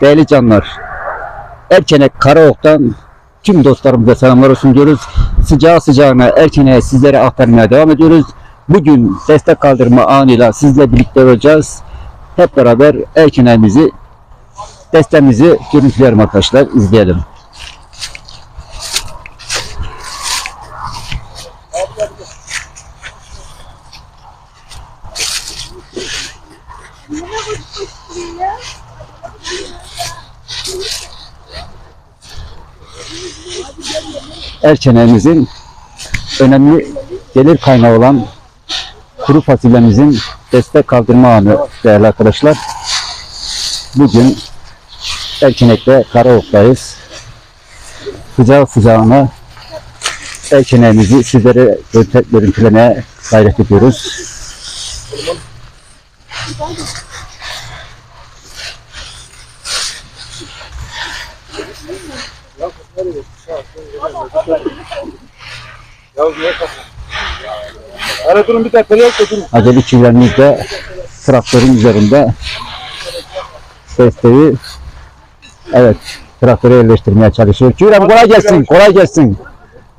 Değerli canlar, Erkenek Karaok'tan tüm dostlarımıza selamlar olsun diyoruz. Sıcağı sıcağına Erkenek'e sizlere aktarmaya devam ediyoruz. Bugün destek kaldırma anıyla sizle birlikte olacağız. Hep beraber Erkenek'imizi, destemizi görüntüleyelim arkadaşlar, izleyelim. Erkeneğimizin önemli gelir kaynağı olan kuru fasulyemizin destek kaldırma anı değerli arkadaşlar. Bugün Erkenek'te Karaok'tayız. Sıcağı sıcağına Erkeneğimizi sizlere görüntü- görüntülemeye gayret ediyoruz. Ara durun bir dakika yok durun. Acele çivilerimizde traktörün üzerinde desteği evet traktöre yerleştirmeye çalışıyor. Çivilem kolay gelsin, kolay gelsin.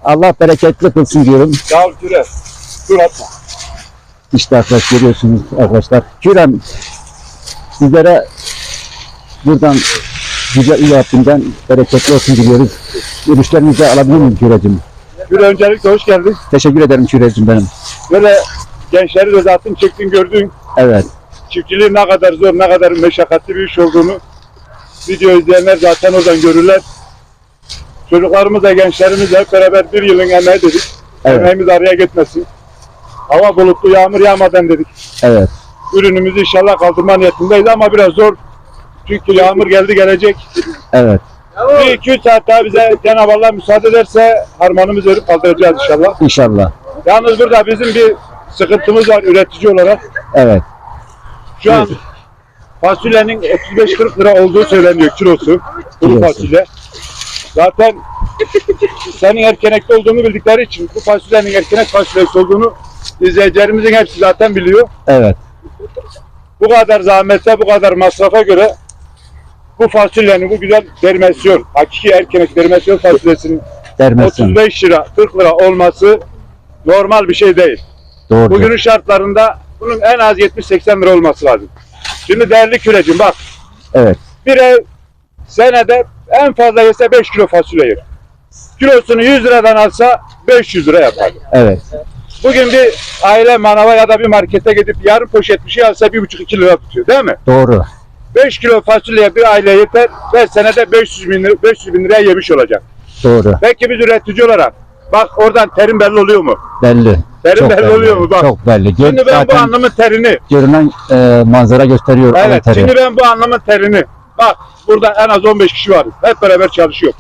Allah bereketli kılsın diyorum. Sağ ol Küre. Dur atma. İşte arkadaşlar görüyorsunuz arkadaşlar. Çivilem sizlere buradan Yüce İl Rabbinden bereketli olsun diliyoruz. Görüşlerinizi alabilir miyim Kürecim? Küre öncelikle hoş geldin. Teşekkür ederim Kürecim benim. Böyle gençleri de zaten çektin gördün. Evet, Çiftçiliğin ne kadar zor, ne kadar meşakkatli bir iş olduğunu video izleyenler zaten oradan görürler. Çocuklarımız da gençlerimiz de hep beraber bir yılın emeği dedik. Evet. Emeğimiz araya gitmesin. Hava bulutlu, yağmur yağmadan dedik. evet, Ürünümüzü inşallah kaldırma niyetindeyiz ama biraz zor. Çünkü yağmur geldi gelecek. evet. Bir iki üç saat daha bize Cenab-ı Allah müsaade ederse harmanımızı verip kaldıracağız inşallah. İnşallah. Yalnız burada bizim bir sıkıntımız var üretici olarak. Evet, Şu an fasulyenin 35-40 lira olduğu söyleniyor kilosu. Kuru Kilosu. fasulye. Zaten senin erkenekte olduğunu bildikleri için bu fasulyenin erkenek fasulyesi olduğunu izleyicilerimizin hepsi zaten biliyor. evet, Bu kadar zahmete, bu kadar masrafa göre bu fasulyenin bu güzel dermasyon, hakiki erkenek dermasyon fasulyesinin dermesin. 35 lira, 40 lira olması normal bir şey değil. Doğru. Bugünün şartlarında bunun en az 70-80 lira olması lazım. Şimdi değerli kürecim bak Evet, bir ev senede en fazla yese 5 kilo fasulye yer. Kilosunu 100 liradan alsa 500 lira yapar. evet, Bugün bir aile manava ya da bir markete gidip yarım poşet bir şey alsa 1,5-2 lira tutuyor değil mi? doğru. 5 kilo fasulye bir aile yeter ve senede 500 bin, lira, 500 bin liraya yemiş olacak. Doğru. Peki biz üretici olarak bak oradan terim belli oluyor mu? Belli. Terim Çok belli oluyor mu? Bak. Çok belli. Gör, Şimdi ben bu anlamın terini görünen e, manzara gösteriyor. Evet, Evet, şimdi ben bu anlamın terini, bak burada en az 15 kişi varız, hep beraber çalışıyor.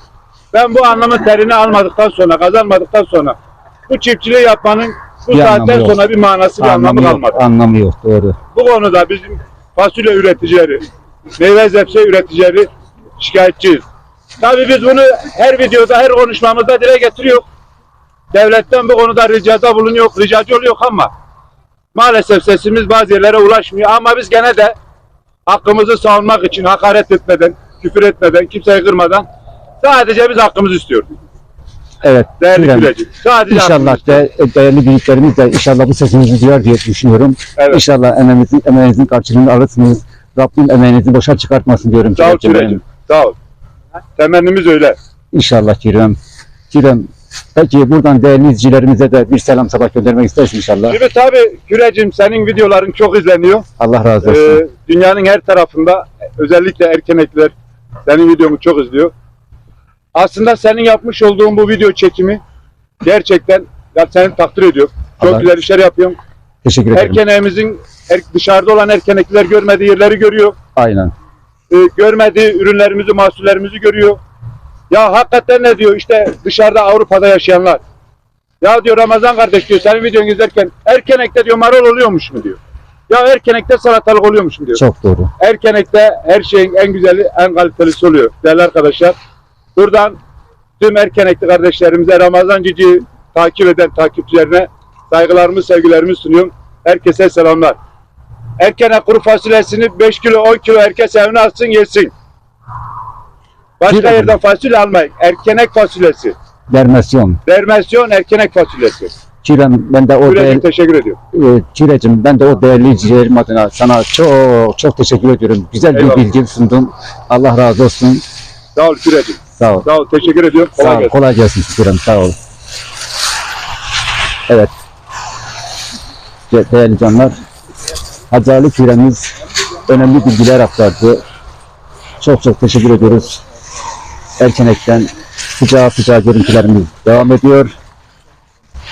Ben bu anlamın terini almadıktan sonra, kazanmadıktan sonra bu çiftçiliği yapmanın bu Bir anlamı saatten sonra bir manası, bir anlamı yok, kalmadı. Anlamı yok. Doğru. Bu konuda bizim fasulye üreticileri, meyve zepse üreticileri şikayetçiyiz. Tabii biz bunu her videoda, her konuşmamızda dile getiriyor. Devletten bu konuda ricada bulunuyor, ricacı oluyor ama maalesef sesimiz bazı yerlere ulaşmıyor. Ama biz gene de hakkımızı savunmak için hakaret etmeden, küfür etmeden, kimseyi kırmadan sadece biz hakkımızı istiyoruz. Evet. Değerli. Güleciğim. Sadece İnşallah de, değerli büyüklerimiz de inşallah bu sesimizi duyar diye düşünüyorum. Evet. İnşallah emeğinizin, emeğinizin karşılığını alırsınız. Rabbim emeğinizi boşa çıkartmasın diyorum. Sağ ol. Güleciğim. Sağ ol. Temennimiz öyle. İnşallah Kirem. Kirem. Peki buradan değerli izleyicilerimize de bir selam sabah göndermek istersin inşallah. Şimdi tabii Gülecim senin videoların çok izleniyor. Allah razı olsun. Ee, dünyanın her tarafında özellikle erkenekler senin videomu çok izliyor. Aslında senin yapmış olduğun bu video çekimi gerçekten ya seni takdir ediyorum. Çok Allah- güzel işler yapıyorsun. Teşekkür ederim. Erkeneğimizin er- dışarıda olan erkenekler görmediği yerleri görüyor. Aynen. Ee, görmediği ürünlerimizi, mahsullerimizi görüyor. Ya hakikaten ne diyor işte dışarıda Avrupa'da yaşayanlar. Ya diyor Ramazan kardeş diyor senin videonu izlerken Erkenek'te diyor marul oluyormuş mu diyor. Ya Erkenek'te salatalık oluyormuş mu diyor. Çok doğru. Erkenek'te her şeyin en güzeli, en kalitelisi oluyor değerli arkadaşlar. Buradan tüm Erkenekli kardeşlerimize Ramazan Cici takip eden takipçilerine saygılarımı, sevgilerimi sunuyorum. Herkese selamlar. Erkenek kuru fasulyesini 5 kilo, 10 kilo herkes evine alsın yesin. Başka yerden fasulye almayın. Erkenek fasulyesi. Dermasyon. Dermasyon erkenek fasulyesi. Çirem ben de o Sürekli değer, teşekkür ediyorum. e, ben de o değerli izleyicilerim adına sana çok çok teşekkür ediyorum. Güzel bir Eyvallah. bilgi sundun. Allah razı olsun. Sağ ol Sürecim. Sağ ol. Sağ ol. Teşekkür ediyorum. Kolay Sağ ol. gelsin. Kolay gelsin Şükürem. Sağ ol. Evet. De- Değerli canlar. Hacı Ali Küremiz önemli bilgiler aktardı. Çok çok teşekkür ediyoruz. Erkenek'ten sıcağı sıcağı görüntülerimiz devam ediyor.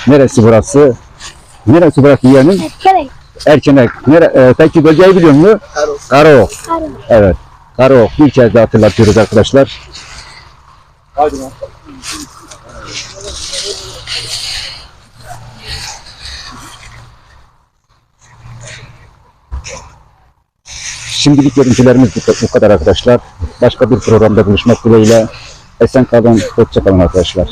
Neresi burası? Neresi burası yeğenim? Gerek. Erkenek. Nere, e, peki bölgeyi biliyor musun? Karaok. Arı. Evet. Karaok. Bir kez daha hatırlatıyoruz arkadaşlar. Hadi Şimdilik görüntülerimiz bu, kadar arkadaşlar. Başka bir programda buluşmak dileğiyle. Esen kalın, hoşça kalın arkadaşlar.